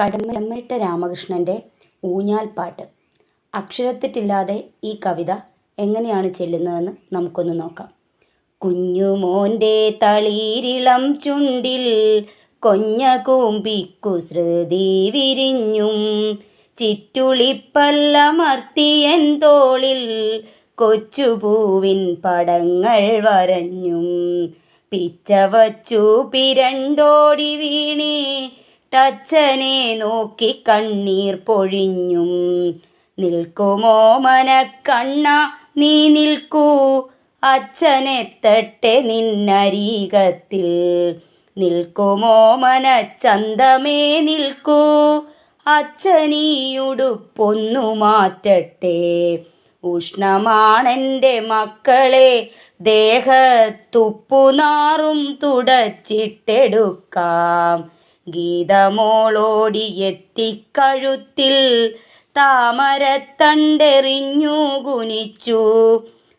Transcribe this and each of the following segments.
കടമ്മനിട്ട രാമകൃഷ്ണന്റെ ഊഞ്ഞാൽപ്പാട്ട് അക്ഷരത്തെറ്റില്ലാതെ ഈ കവിത എങ്ങനെയാണ് ചെല്ലുന്നതെന്ന് നമുക്കൊന്ന് നോക്കാം. കുഞ്ഞുമോന്റെ തളീരിളം ചുണ്ടിൽ കൊഞ്ഞ കൂമ്പിക്കുസൃതി വിരിഞ്ഞും. ചിറ്റുളിപ്പല്ലമർത്തിയൻ തോളിൽ കൊച്ചുപൂവിൻ പടങ്ങൾ വരഞ്ഞും. പിച്ചവച്ചു പിരണ്ടോടി വീണേ ടച്ചനെ നോക്കി കണ്ണീർ പൊഴിഞ്ഞും. നിൽക്കുമോ മനക്കണ്ണ? നീ നിൽക്കൂ. അച്ഛനെത്തട്ടെ നിന്നരീകത്തിൽ. നിൽക്കുമോ മനച്ചന്തമേ നിൽക്കൂ. അച്ഛനീയുടുപ്പൊന്നു മാറ്റട്ടെ. ഉഷ്ണമാണെന്റെ മക്കളെ ദേഹത്തുപ്പുനാറും തുടച്ചിട്ടെടുക്കാം. ഗീതമോളോടിയെത്തിക്കഴുത്തിൽ താമരത്തണ്ടെറിഞ്ഞു കുനിച്ചു.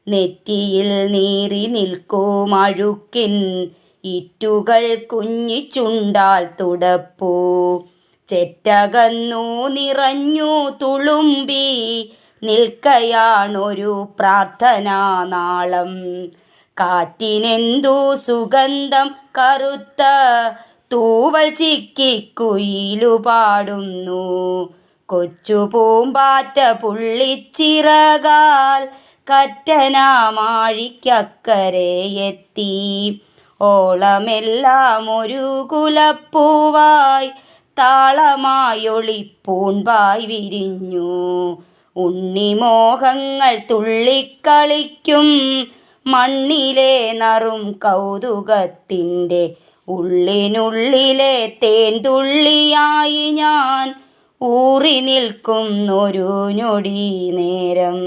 നെറ്റിയിൽ നീറി നിൽക്കൂ മഴുക്കിൻ ഇറ്റുകൾ കുഞ്ഞിച്ചുണ്ടാൽ തുടപ്പൂ. ചെറ്റകന്നു നിറഞ്ഞു തുളുമ്പി നിൽക്കയാണൊരു പ്രാർത്ഥനാ നാളം. കാറ്റിനെന്തു സുഗന്ധം കറുത്ത തൂവൽ ചിക്കി കുയിലു പാടുന്നു. കൊച്ചു പൂമ്പാറ്റ പുള്ളിച്ചിറകാൽ കറ്റനാമാഴിക്കക്കരെ എത്തി. ഓളമെല്ലാം ഒരു കുലപ്പൂവായി താളമായൊളിപ്പൂൺപായി വിരിഞ്ഞു. ഉണ്ണിമോഹങ്ങൾ തുള്ളിക്കളിക്കും മണ്ണിലെ നറും കൗതുകത്തിന്റെ ഉള്ളിനുള്ളിലെ തേൻ തുള്ളിയായി ഞാൻ ഊറി നിൽക്കുന്നൊരു ഞൊടി നേരം.